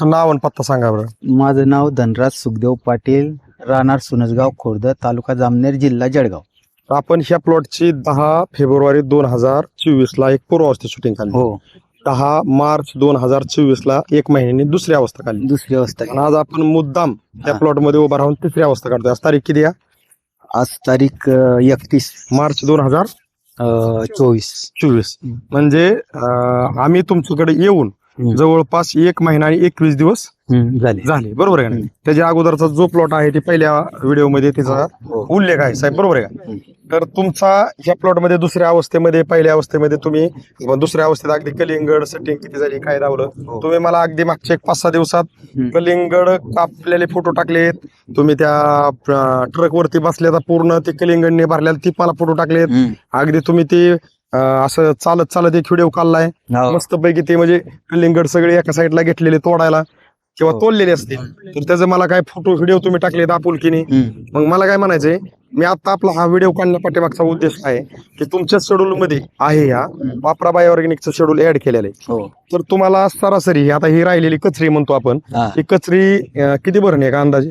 तुमचं नाव आणि पत्ता सांगा बरं. माझं नाव धनराज सुखदेव पाटील राहणार सुनसगाव खुर्द तालुका जामनेर जिल्हा जळगाव. आपण ह्या प्लॉटची दहा फेब्रुवारी दोन हजार चोवीस ला एक पूर्वावस्थेत शूटिंग काढली. हो. दहा मार्च दोन हजार चोवीस ला एक महिन्याने दुसरी अवस्था काढली. दुसरी अवस्था आणि आज आपण मुद्दाम त्या हा. प्लॉटमध्ये उभा राहून तिसरी अवस्था काढतोय. आज तारीख किती आहे? आज तारीख एकतीस. मार्च दोन हजार चोवीस. चोवीस. म्हणजे अं, आम्ही तुमच्याकडे येऊन. जवळपास एक महिना आणि एकवीस दिवस झाले झाले बरोबर आहे का नाही? त्याच्या अगोदरचा जो प्लॉट आहे ते पहिल्या व्हिडिओमध्ये त्याचा हो. उल्लेख आहे साहेब बरोबर आहे का. तर तुमचा ह्या प्लॉटमध्ये दुसऱ्या अवस्थेमध्ये पहिल्या अवस्थेमध्ये तुम्ही दुसऱ्या अवस्थेत अगदी कलिंगड सेटिंग किती झाली काय दावलं हो. तुम्ही मला अगदी मागच्या एक पाच सहा दिवसात. कलिंगड कापलेले फोटो टाकलेत तुम्ही त्या ट्रक वरती बसल्याचा पूर्ण ते कलिंगडने भरलेला ती मला फोटो टाकलेत. अगदी तुम्ही ते असं चालत चालत एक व्हिडिओ काढलाय हो. मस्त पैकी ते म्हणजे कलिंगड सगळे एका साईडला घेतलेले तोडायला किंवा हो. तोडलेले असतील तर त्याचं मला काय फोटो व्हिडिओ तुम्ही टाकलेत आपुलकीने. मग मला काय म्हणायचंय मी आता आपला हा व्हिडिओ काढण्या पाठीमागचा उद्देश आहे की तुमच्या शेड्यूल मध्ये आहे ह्या वापरा बाय ऑर्गॅनिकचं शेड्यूल ऍड केलेलं आहे हो तर तुम्हाला सरासरी आता ही राहिलेली कचरी म्हणतो आपण हा. कचरी किती भरण आहे का अंदाजे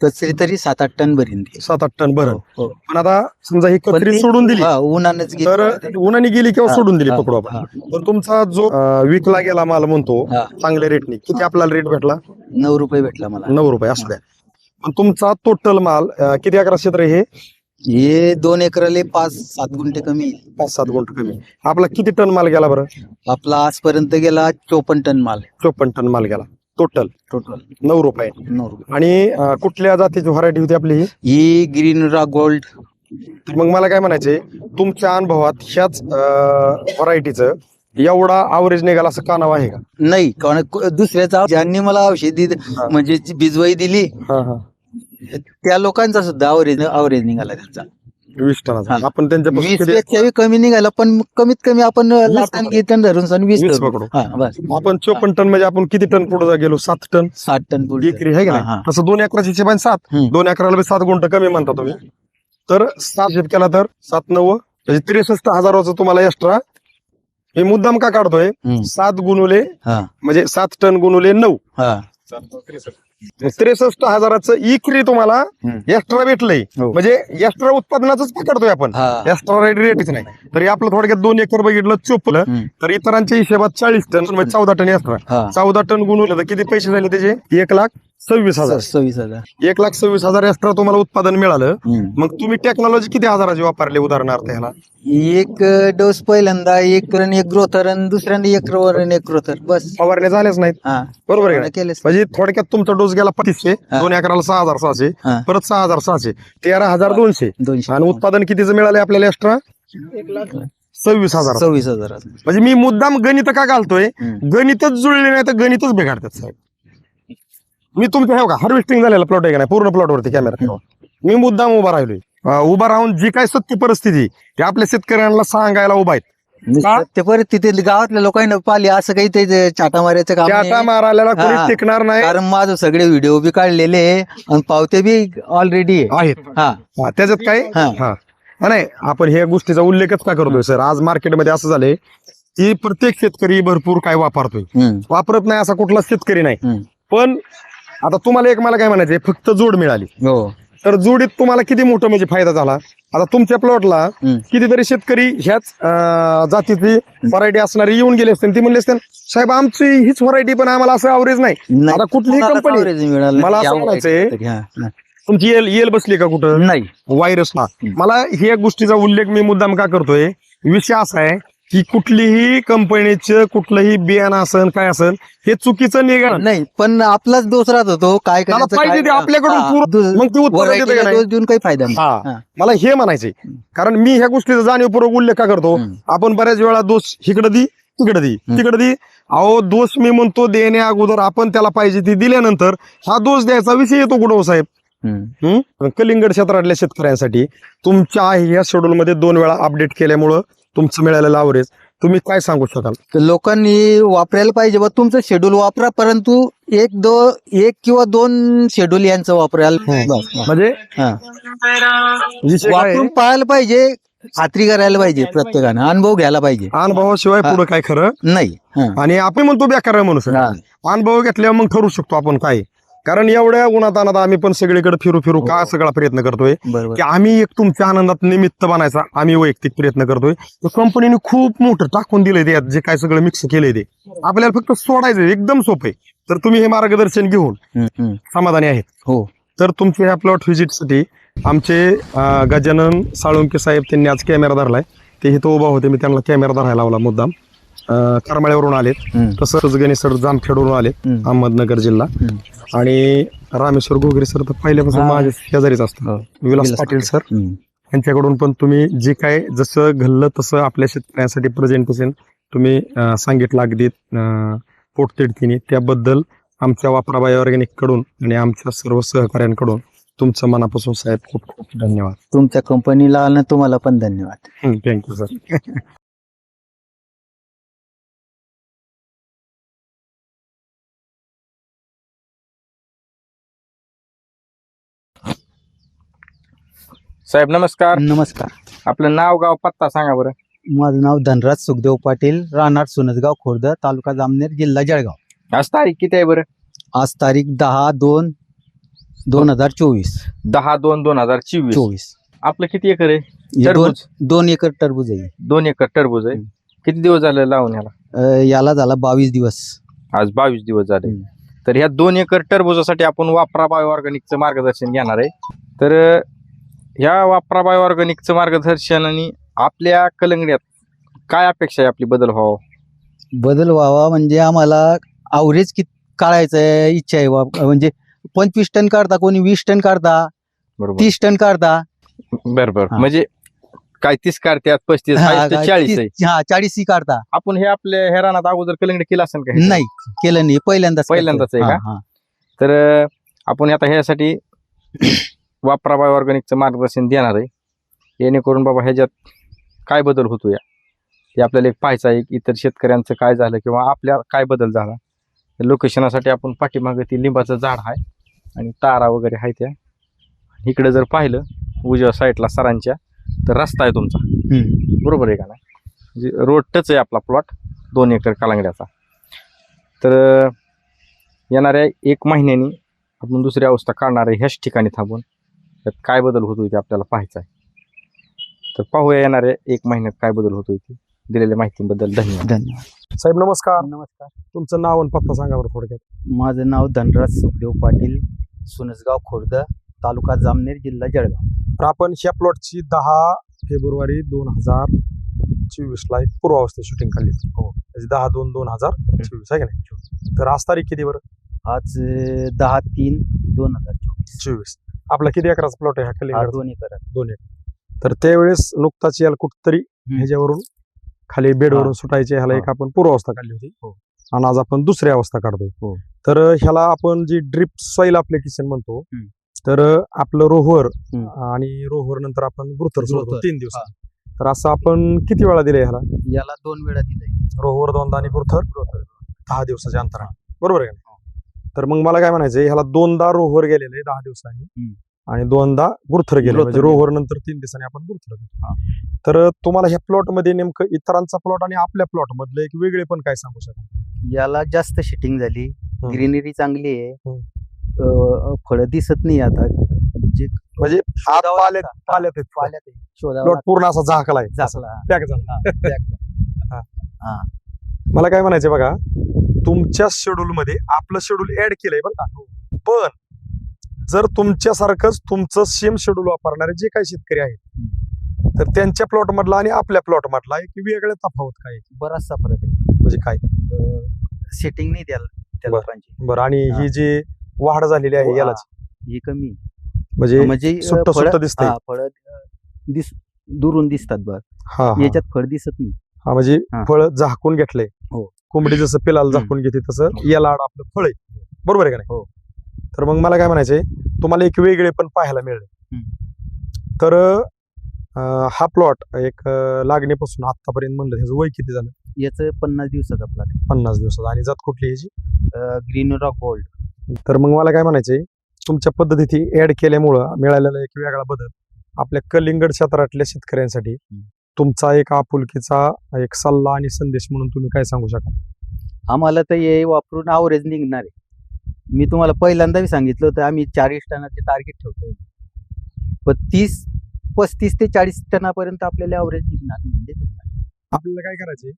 तसे तरी सात आठ टन भरीन ते. सात आठ टन भरण हो. पण आता समजा ही पण कचरी ती- सोडून दिली हा, उन्हानंच गेली. तर उन्हाने गेली किंवा हा, सोडून दिली हा, पकडू आपण हा. तर तुमचा जो अं, विकला गेला माल म्हणतो हा. चांगल्या रेटने किती आपल्याला रेट भेटला नऊ रुपये भेटला मला नऊ रुपये असू द्या पण तुमचा टोटल माल अं, किती अकरा क्षेत्र हे हे दोन एकराले पाच सात गुंठे कमी येईल. पाच सात गुंठ कमी आपला किती टन माल गेला बरं आपला आजपर्यंत गेला चोपन्न टन माल चोपन्न टन माल गेला टोटल टोटल नऊ रुपये. नऊ रुपये. आणि अं, कुठल्या जातीची व्हरायटी होती आपली ही? ही ग्रीनरा गोल्ड तर मग मला काय म्हणायचंय तुमच्या अनुभवात ह्याच व्हरायटीचं एवढा अवरेज निघाला असं कानाव आहे का? नाही कारण को- दुसऱ्याचा ज्यांनी मला औषधी हा. म्हणजे जी बिजवाई दिली हा हा. त्या लोकांचा सुद्धा अवरेज अवरेज निघाला त्यांचा. वीस टनाचा हा. आपण त्यांच्यापासून वीस किती- पेक्षा बी कमी निघाला पण कमीत कमी आपण. कीर्तन धरून सन वीस. पकडू. हा, बस आपण चोपन्न टन म्हणजे आपण किती टन पुढे गेलो सात टन साठ टन पुढे एकरी आहे का हा, हा. तसं दोन एकराच्या हिशेबाने सात हम्म. दोन एकराला बी सात गुंठ कमी म्हणता तुम्ही तर सात केला तर सात नऊ म्हणजे त्रेसष्ट हजाराचं तुम्हाला एक्स्ट्रा हे मुद्दाम का काढतोय हम्म. सात गुणुले हा, म्हणजे सात टन गुणुले नऊ हा. त्रेसष्ट हजाराचं इकरी तुम्हाला. एक्स्ट्रा भेटलंय हो. म्हणजे एक्स्ट्रा उत्पादनाच पकडतोय आपण. एक्स्ट्रा रेट रेटच नाही तरी आपलं थोडक्यात दोन एकर बघितलं चोपलं. तर इतरांच्या हिशेबात चाळीस टन म्हणजे चौदा टन एक्स्ट्रा. चौदा टन गुणवलं तर किती पैसे झाले त्याचे एक लाख सव्वीस हजार. सव्वीस हजार. एक लाख सव्वीस हजार एक्स्ट्रा तुम्हाला उत्पादन मिळालं. मग तुम्ही टेक्नॉलॉजी किती हजाराची वापरली उदाहरणार्थ ह्याला? एक डोस पहिल्यांदा एक रन एक ग्रोथर आणि दुसऱ्यांदा एक आणि एक ग्रोथर बस. फवारण्या झाल्याच नाहीत. हा. बरोबर आहे का नाही? केलेच म्हणजे थोडक्यात तुमचा डोस गेला पस्तीसशे हा. दोन एकराला सहा हजार सहाशे हा. परत सहा हजार सहाशे तेरा हजार दोनशे. दोनशे. आणि उत्पादन कितीचं मिळालंय आपल्याला एक्स्ट्रा सव्वीस हजार. सव्वीस हजार. म्हणजे मी मुद्दाम गणित का घालतोय? हम्म. गणितच जुळले नाही तर गणितच बिघडतात साहेब. मी तुमच्या हे का हार्वेस्टिंग झालेला प्लॉट आहे का नाही? पूर्ण प्लॉट वरती कॅमेरा मी मुद्दाम उभा राहिलोय. उभा राहून जी काय सत्य परिस्थिती ते आपल्या शेतकऱ्यांना सांगायला उभा आहेत? ते परत तिथे गावातल्या लोकांना पाहिले असं काही ते चाटा मारायचं काम नाही. मारायला कोणी हा. टिकणार नाही. कारण माझं सगळे व्हिडिओ बी काढलेले आहे आणि पावते बी ऑलरेडी आहेत. हा. हा, त्याच्यात काय? हा. हा. हा, नाही आपण ह्या गोष्टीचा उल्लेखच का करतोय सर? आज मार्केटमध्ये असं झालंय की प्रत्येक शेतकरी भरपूर काय वापरतोय. वापरत नाही असा कुठला शेतकरी नाही. पण आता तुम्हाला एक मला काय म्हणायचंय फक्त जोड मिळाली. हो. तर जोडीत तुम्हाला किती मोठं म्हणजे फायदा झाला? आता तुमच्या प्लॉटला. कितीतरी शेतकरी ह्याच अं, जातीची व्हरायटी असणारी येऊन गेले असते ती म्हणले असते साहेब आमची हीच व्हरायटी पण आम्हाला असं अवरेज नाही. नाही, आता कुठलीही कोणालाच कंपनी मिळालं मला नाही. असं या म्हणायचंय, हा. तुमची येल येल बसली का कुठं? नाही. व्हायरसला. मला ह्या गोष्टीचा उल्लेख मी मुद्दाम का करतोय? विषय असा आहे की कुठलीही कंपनीचं कुठलंही बियाणं असन काय असन हे चुकीचं निघा नाही पण आपलाच दोष राहत होतो काय करायचं, पाहिजे ते आपल्याकडून हा, पूर्ण- मग ते उत्तर variety देतं का ला नाही? दोष देऊन काही फायदा नाही हा हा. मला हे म्हणायचंय कारण मी ह्या गोष्टीचा जाणीवपूर्वक उल्लेख का करतो हम्म. आपण बऱ्याच वेळा दोष इकडे दी तिकडे दी हम्म. तिकडे दी अहो दोष मी म्हणतो देण्या अगोदर आपण त्याला पाहिजे ती दिल्यानंतर हा दोष द्यायचा विषय येतो कुठं हो साहेब हम्म. कलिंगड क्षेत्रातल्या शेतकऱ्यांसाठी तुमच्या ह्या शेड्यूल मध्ये दोन वेळा अपडेट केल्यामुळं तुमचं मिळालेलं अवरेज तुम्ही काय सांगू शकाल तर लोकांनी वापरायला पाहिजे बा तुमचं शेड्यूल वापरा परंतु एक दो एक किंवा दोन शेड्यूल यांचं वापरायला. म्हणजे. विषय काय आहे? वापरून पाहायला पाहिजे खात्री करायला पाहिजे प्रत्येकानं अनुभव घ्यायला पाहिजे अनुभवाशिवाय. पुढे काय खरं नाही हं. आणि आपण म्हणतो बेकार म्हणू शकतो हा. अनुभव घेतल्यावर मग ठरू शकतो आपण काय कारण एवढ्या उन्हात अनात आम्ही पण सगळीकडे फिरू फिरू का हो. सगळा प्रयत्न करतोय? की आम्ही एक तुमच्या आनंदात निमित्त बनायचा आम्ही वैयक्तिक प्रयत्न करतोय. तर कंपनीने खूप मोठं टाकून दिलंय त्यात जे काय सगळं मिक्स केलंय ते. आपल्याला फक्त सोडायचं एकदम सोपं आहे. तर तुम्ही हे मार्गदर्शन घेऊन. समाधानी आहेत. हो. तर तुमच्या ह्या प्लॉट व्हिजिटसाठी आमचे गजानन साळुंके साहेब त्यांनी आज कॅमेरा धरलाय. ते इथं उभा होते मी त्यांना कॅमेरा धरायला लावला मुद्दाम. करमाळ्यावरून आलेत. तसंच गणेशर जामखेडवरून आलेत. अहमदनगर जिल्हा. आणि रामेश्वर घोगरे सर तर पहिल्यापासून. माझ्या शेजारीच असतात. हो. विलास पाटील सर. यांच्याकडून पण तुम्ही जे काय जसं घडलं तसं आपल्या शेतकऱ्यांसाठी प्रेझेंटेशन तुम्ही सांगितलं अगदी पोटतिडकीने. त्याबद्दल आमच्या वापराबाई ऑर्गॅनिककडून आणि आमच्या सर्व सहकाऱ्यांकडून तुमचं मनापासून साहेब खूप खूप धन्यवाद. तुमच्या कंपनीला आणि तुम्हाला पण धन्यवाद. थँक्यू सर साहेब नमस्कार. नमस्कार. आपलं नाव गाव पत्ता सांगा बरं. माझं नाव धनराज सुखदेव पाटील राहणार सुनसगाव खुर्द तालुका जामनेर जिल्हा जळगाव. आज तारीख किती आहे बरं? आज तारीख दहा दोन दोन हजार चोवीस. दहा दोन दोन हजार चोवीस. चोवीस. आपलं किती एकर आहे? हे दोन टरबूज? दोन एकर टरबूज आहे. दोन एकर टरबूज आहे. हम्म. किती दिवस झाले लावून याला अं, याला झाला बावीस दिवस. आज बावीस दिवस झाले. हम्म. तर ह्या दोन एकर टरबुजासाठी आपण वापरा बायो ऑर्गॅनिकचं मार्गदर्शन घेणार आहे. तर अं, ह्या वापरा बायो ऑर्गॅनिकचं मार्गदर्शन आणि आपल्या कलंगड्यात काय अपेक्षा आहे आपली? बदल व्हावं. बदल व्हावा म्हणजे आम्हाला आवरेज कित काढायचं इच्छा आहे बा- म्हणजे पंचवीस टन काढता कोणी वीस टन काढता बरोबर. तीस टन काढता. बरं बरं. हा. म्हणजे काय तीस काढतात पस्तीस हा, चाळीस आहे. तीस- हा चाळीस ही काढता. आपण हे आपल्या ह्या रानात अगोदर कलंगडे केलं असेल का हे? नाही केलं नाही. पहिल्यांदाच पहिल्यांदाच आहे. का? तर अं, आपण आता ह्यासाठी वापरा बाय ऑर्गॅनिकचं मार्गदर्शन देणार आहे. जेणेकरून बाबा ह्याच्यात काय बदल होतो या ते आपल्याला एक पाहायचं आहे की इतर शेतकऱ्यांचं काय झालं किंवा आपल्या काय बदल झाला? लोकेशनासाठी आपण पाठीमागे ती लिंबाचं झाड आहे आणि तारा वगैरे आहे त्या. इकडे जर पाहिलं उजव्या साईडला सरांच्या तर रस्ता आहे तुमचा. बरोबर आहे का नाही? म्हणजे रोड टच आहे आपला प्लॉट दोन एकर कालांगड्याचा. तर येणाऱ्या एक महिन्यानी आपण दुसरी अवस्था काढणार आहे ह्याच ठिकाणी थांबून. त्यात काय बदल होतोय ते आपल्याला पाहायचं आहे. तर पाहूया येणाऱ्या एक महिन्यात काय बदल होतोय ते. दिलेल्या माहितीबद्दल धन्यवाद. धन्यवाद. साहेब नमस्कार. नमस्कार. तुमचं नाव आणि पत्ता सांगा बरं थोडक्यात. माझं नाव धनराज सुखदेव पाटील सुनसगाव खुर्द तालुका जामनेर जिल्हा जळगाव. तर आपण ह्या प्लॉटची दहा फेब्रुवारी दोन हजार चोवीस ला एक पूर्वावस्थेत शूटिंग काढली. होती हो. म्हणजे दहा दोन दोन हजार चोवीस आहे का नाही? तर आज तारीख किती बरं? आज दहा तीन दोन हजार चोवीस. चोवीस. आपला किती एकराचा प्लॉट आहे हा हा कलिंगड दोन एकर आहे. दोन एकर तर त्यावेळेस नुकताच याला कुठतरी ह्याच्यावरून खाली बेडवरून. सुटायचे ह्याला. एक आपण पूर्वावस्था काढली होती हो. आणि आज आपण दुसरी अवस्था काढतोय हो. तर ह्याला आपण जी ड्रिप सॉइल अप्लिकेशन म्हणतो हम्म. तर आपलं रोहर हम्म. आणि रोहर नंतर आपण गुरुथर सोडतो गुरुथर. तीन दिवस तर असं आपण किती वेळा दिलंय ह्याला याला दोन वेळा दिलंय रोहर दोनदा आणि गुरुथर दहा दिवसाच्या अंतराळ बरोबर आहे का. नाही? तर मग मला काय म्हणायचं ह्याला दोनदा रोहर गेलेलं आहे दहा दिवसांनी. आणि दोनदा गुरुथर गेले. म्हणजे. रोहर नंतर तीन दिवसांनी आपण गुरुथर तर तुम्हाला ह्या प्लॉटमध्ये नेमकं इतरांचा प्लॉट आणि आपल्या प्लॉट मधलं एक वेगळे पण काय सांगू शकाल? याला जास्त शिटिंग झाली. ग्रीनरी चांगली आहे. फळं दिसत नाही आता. म्हणजे म्हणजे पूर्ण असा लागतं. झाकला. मला काय म्हणायचं बघा तुमच्या शेड्यूल मध्ये आपलं शेड्यूल ऍड केलंय बरं का? पण जर तुमच्यासारखंच तुमचं सेम शेड्यूल वापरणारे जे काही शेतकरी आहेत तर त्यांच्या प्लॉट मधला आणि आपल्या प्लॉट मधला एक वेगळं तफावत काय? बराचसा फरक आहे. म्हणजे काय? सेटिंग नाही द्याल त्या बरं. बरं आणि हा. जी वाढ झालेली आहे हा, याला ही कमी म्हणजे म्हणजे सुट्ट हा, फळं दिस दुरून दिसतात हा. याच्यात फळ दिसत नाही. हा म्हणजे हा. फळ झाकून घेतलंय. हो. कोंबडी जसं पिलाला हम्म. झाकून घेते तसं हो. याला आड आपलं फळ आहे. बरोबर आहे का नाही? हो. तर मग मला काय म्हणायचंय तुम्हाला एक वेगळे पण पाहायला मिळले. तर अं, हा प्लॉट एक अं, लागणीपासून आतापर्यंत म्हणलं ह्याचं वय किती झालं? याचं पन्नास दिवसाचा प्लॉट पन्नास दिवसाचं. आणि जात कुठली ह्याची? ग्रीन रॉक गोल्ड तर मग मला काय म्हणायचंय तुमच्या पद्धती ऍड केल्यामुळं मिळालेला एक वेगळा बदल आपल्या कलिंगड क्षेत्रातल्या शेतकऱ्यांसाठी तुमचा एक आपुलकीचा एक सल्ला आणि संदेश म्हणून तुम्ही काय सांगू शकाल? आम्हाला तर हे वापरून आवरेज निघणार आहे. मी तुम्हाला पहिल्यांदा बी सांगितलं होतं आम्ही चाळीस टनाचे टार्गेट ठेवतो पण तीस पस्तीस ते चाळीस टनापर्यंत आपल्याला आवरेज निघणार म्हणजे. आपल्याला काय करायचंय?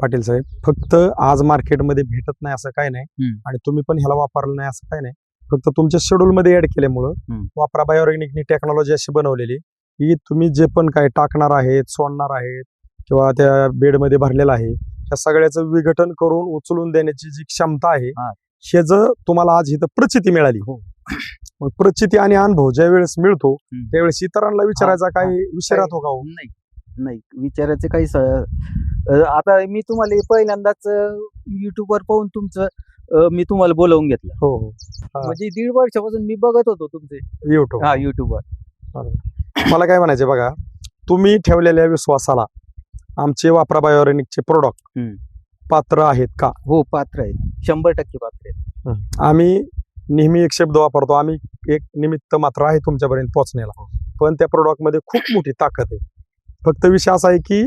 पाटील साहेब फक्त आज मार्केटमध्ये भेटत नाही असं काय नाही. आणि तुम्ही पण ह्याला वापरलं नाही असं काय नाही. फक्त तुमच्या शेड्यूल मध्ये ऍड केल्यामुळं. वापरा बायोऑर्गॅनिकनी टेक्नॉलॉजी अशी बनवलेली की तुम्ही जे पण काय टाकणार आहेत सोडणार आहेत किंवा त्या बेडमध्ये भरलेलं आहे त्या सगळ्याचं विघटन करून उचलून देण्याची जी क्षमता आहे हा. हे जर तुम्हाला आज इथं प्रचिती मिळाली हो. मग प्रचिती आणि अनुभव ज्या वेळेस मिळतो. त्यावेळेस इतरांना विचारायचा हा. काही विषय राहतो का हो? नाही नाही विचारायचं काही आता मी तुम्हाला हे पहिल्यांदाच युट्यूबवर पाहून तुमचं मी तुम्हाला बोलवून घेतलं हो हो हा. म्हणजे दीड वर्षापासून मी बघत होतो तुमचे युट्यूब हा युट्यूबवर मला काय म्हणायचे बघा तुम्ही ठेवलेल्या विश्वासाला आमचे वापरा बायोरेनिकचे प्रोडक्ट. पात्र आहेत का? हो पात्र आहेत. शंभर टक्के पात्र आहेत. आम्ही नेहमी एक शब्द वापरतो आम्ही एक निमित्त मात्र आहे तुमच्यापर्यंत पोहोचण्याला. पण त्या प्रोडक्टमध्ये खूप मोठी ताकद आहे. फक्त विषय असा आहे की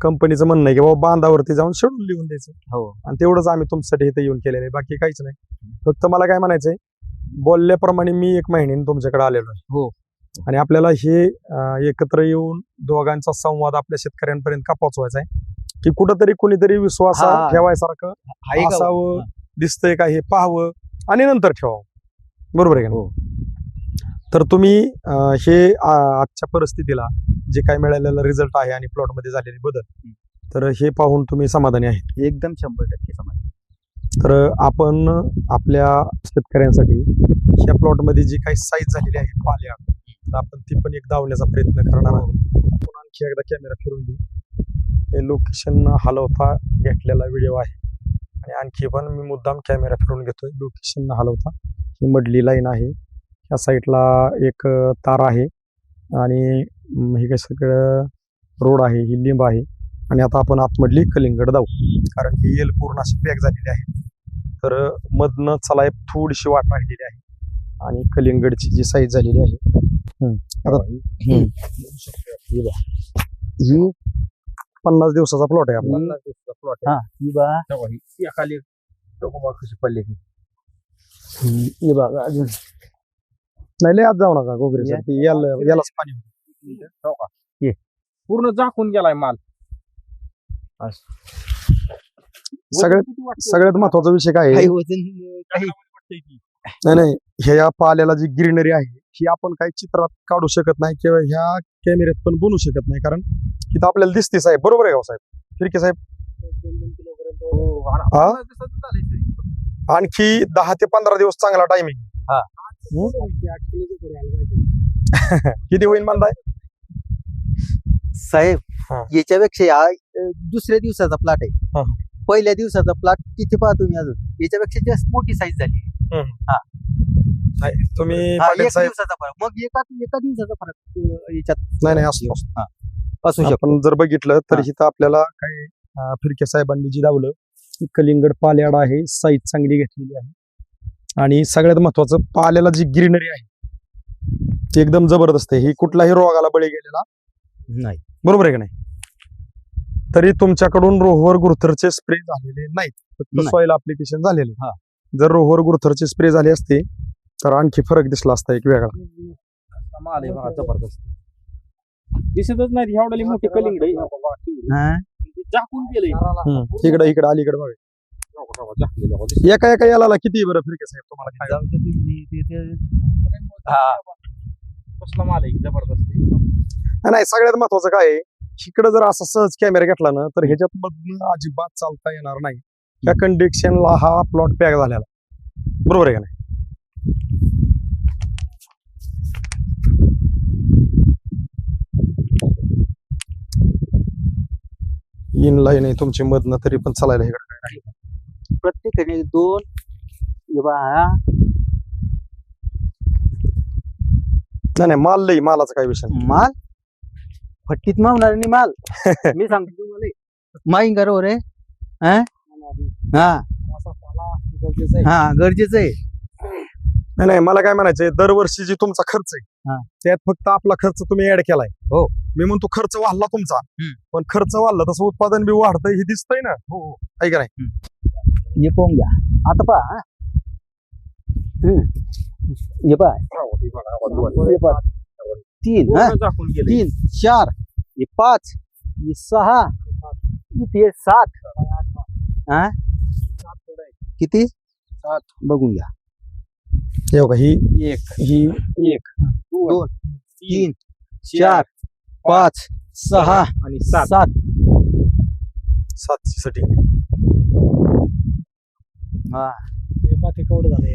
कंपनीचं म्हणणं आहे की बाबा बांधावरती जाऊन शेड्यूल लिहून द्यायचं. हो. आणि तेवढंच आम्ही तुमच्यासाठी इथे येऊन केलेलं आहे बाकी काहीच नाही. फक्त मला काय म्हणायचंय बोलल्याप्रमाणे मी एक महिन्याने तुमच्याकडे आलेलो आहे. हो. आणि आपल्याला हे एकत्र येऊन दोघांचा संवाद आपल्या शेतकऱ्यांपर्यंत का पोहोचवायचा आहे की कुठंतरी कुणीतरी विश्वास. ठेवायसारखं? असावं. दिसतंय का हे पाहावं आणि नंतर ठेवावं बरोबर आहे का हो. तर तुम्ही हे आजच्या परिस्थितीला जे काय मिळालेला रिझल्ट आहे आणि प्लॉटमध्ये झालेले बदल तर हे पाहून तुम्ही समाधानी आहे एकदम शंभर टक्के समाज तर आपण आपल्या शेतकऱ्यांसाठी ह्या प्लॉटमध्ये जी काही साईज झालेली आहे पाल्या तर आपण ती पण एक धावण्याचा प्रयत्न करणार आहोत. आपण आणखी एकदा कॅमेरा फिरून देऊ हे लोकेशन हलवता घेतलेला व्हिडिओ आहे. आणि आणखी पण मी मुद्दाम कॅमेरा फिरून घेतोय. लोकेशन हलवता. ही मडली लाईन आहे. ह्या साईडला एक तार आहे. आणि हे काय सगळं रोड आहे. ही लिंब आहे. आणि आता आपण आतमधली कलिंगड जाऊ. कारण ही येल पूर्ण अशी पॅक झालेली आहे. तर मधनं चला एक थोडीशी वाट राहिलेली आहे. आणि कलिंगडची जी साईज झालेली आहे. ही पन्नास दिवसाचा प्लॉट आहे आपला. प्लॉट हा. बा आहे खाली कशी पडली बघा अजून. नाही लय आत जाऊ नका गोगरे यालाच पाणी हो का? ये. पूर्ण झाकून गेलाय माल. सगळ्यात सगळ्यात महत्त्वाचा विषय काय आहे? काही वजन काही नाही नाही. ह्या पाल्याला जी ग्रीनरी आहे ही आपण काही चित्रात काढू शकत नाही किंवा ह्या कॅमेऱ्यात पण बनवू शकत नाही. कारण इथं आपल्याला दिसते साहेब. बरोबर आहे का हो साहेब? फिरके साहेब. हा? आणखी दहा ते पंधरा दिवस चांगला टायमिंग हा. किती होईल म्हणताय? साहेब. याच्यापेक्षा दुसऱ्या दिवसाचा प्लॉट हा. आहे पहिल्या दिवसाचा प्लॉट किती पाहतो मी अजून. याच्यापेक्षा जास्त मोठी साईज झाली. नाही तुम्ही हा, पाटील एक साहेब. दिवसाचा फरक. मग एका एका दिवसाचा फरक अं, याच्यात. नाही नाही. हा. असू शकतो. आपण जर बघितलं तर हा. इथं आपल्याला काही अं, फिरके साहेबांनी जी दावलं की कलिंगड पाल्याड आहे साईज चांगली घेतलेली आहे. आणि सगळ्यात महत्वाचं पाल्याला जी ग्रीनरी आहे ती एकदम जबरदस्त आहे. ही कुठलाही रोगाला बळी गेलेला नाही. बरोबर आहे का नाही? तरी तुमच्याकडून रोहवर गुरुथरचे स्प्रे झालेले नाहीत फक्त नाही. सॉइल अप्लिकेशन झालेले हा. जर रोहवर गुरुथरचे स्प्रे झाले असते तर आणखी फरक दिसला असता एक वेगळा माल आहे बघा जबरदस्त दिसतच नाही एवढी मोठी कलिंगड आहे. हा? झाकून गेलंय इकडे इकडे अलीकडे बघा. एका एका याला किती बरं फिरके साहेब तुम्हाला काय जाऊ दे तुम्ही ते- ते- हा. कसला माल आहे जबरदस्त आहे. नाही, नाही सगळ्यात महत्वाचं काय आहे इकडे जर असा सहज कॅमेरा घेतला ना तर ह्याच्यात मधनं अजिबात चालता येणार नाही त्या कंडिशनला हा प्लॉट पॅक झालेला बरोबर आहे का नाही इन लाईन आहे तुमची मधनं तरी पण चालायला इकडे काय नाही. प्रत्येकाने दोन हे हा. नाही नाही माल लई मालाचा काय विषय. माल फट्टीत मावणार आणि माल. मी सांगतो तुम्हाला माईन बरोबर आहे हा? हा. हा गरजेचं आहे. नाही नाही मला काय म्हणायचंय दरवर्षी जी तुमचा खर्च हा. आहे त्यात फक्त आपला खर्च तुम्ही ऍड केलाय. हो. मी म्हणतो खर्च वाढला तुमचा हम्म. पण खर्च वाढला तसं उत्पादन बी वाढतंय हे दिसतंय ना. हो आहे का नाही हे पाहून घ्या. आता पहा. हे. हे पहा. तीन हा? तीन चार हे पाच हे सहा इथे सात. हा? किती? सात. बघून घ्या. हे बघा ही एक ही एक दोन तीन चार पाच सहा आणि सात. सातशे साठी हा. केवढं झालं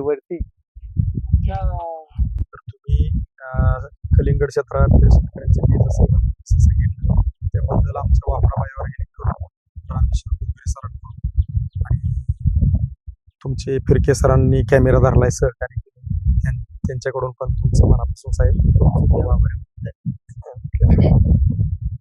वरती तर तुम्ही अं, कलिंगड क्षेत्रात शेतकऱ्यांसाठी जसं सांगितलं. त्याबद्दल आमच्या वापराबाई ऑर्गॅनिक करून रामेश्वर कुलकर्णी सरांकडून आणि तुमचे फिरके सरांनी कॅमेरा धरलाय सहकार्य केलं. त्यां- त्यांच्याकडून पण तुमचं मनापासून साहेब खूप आभार.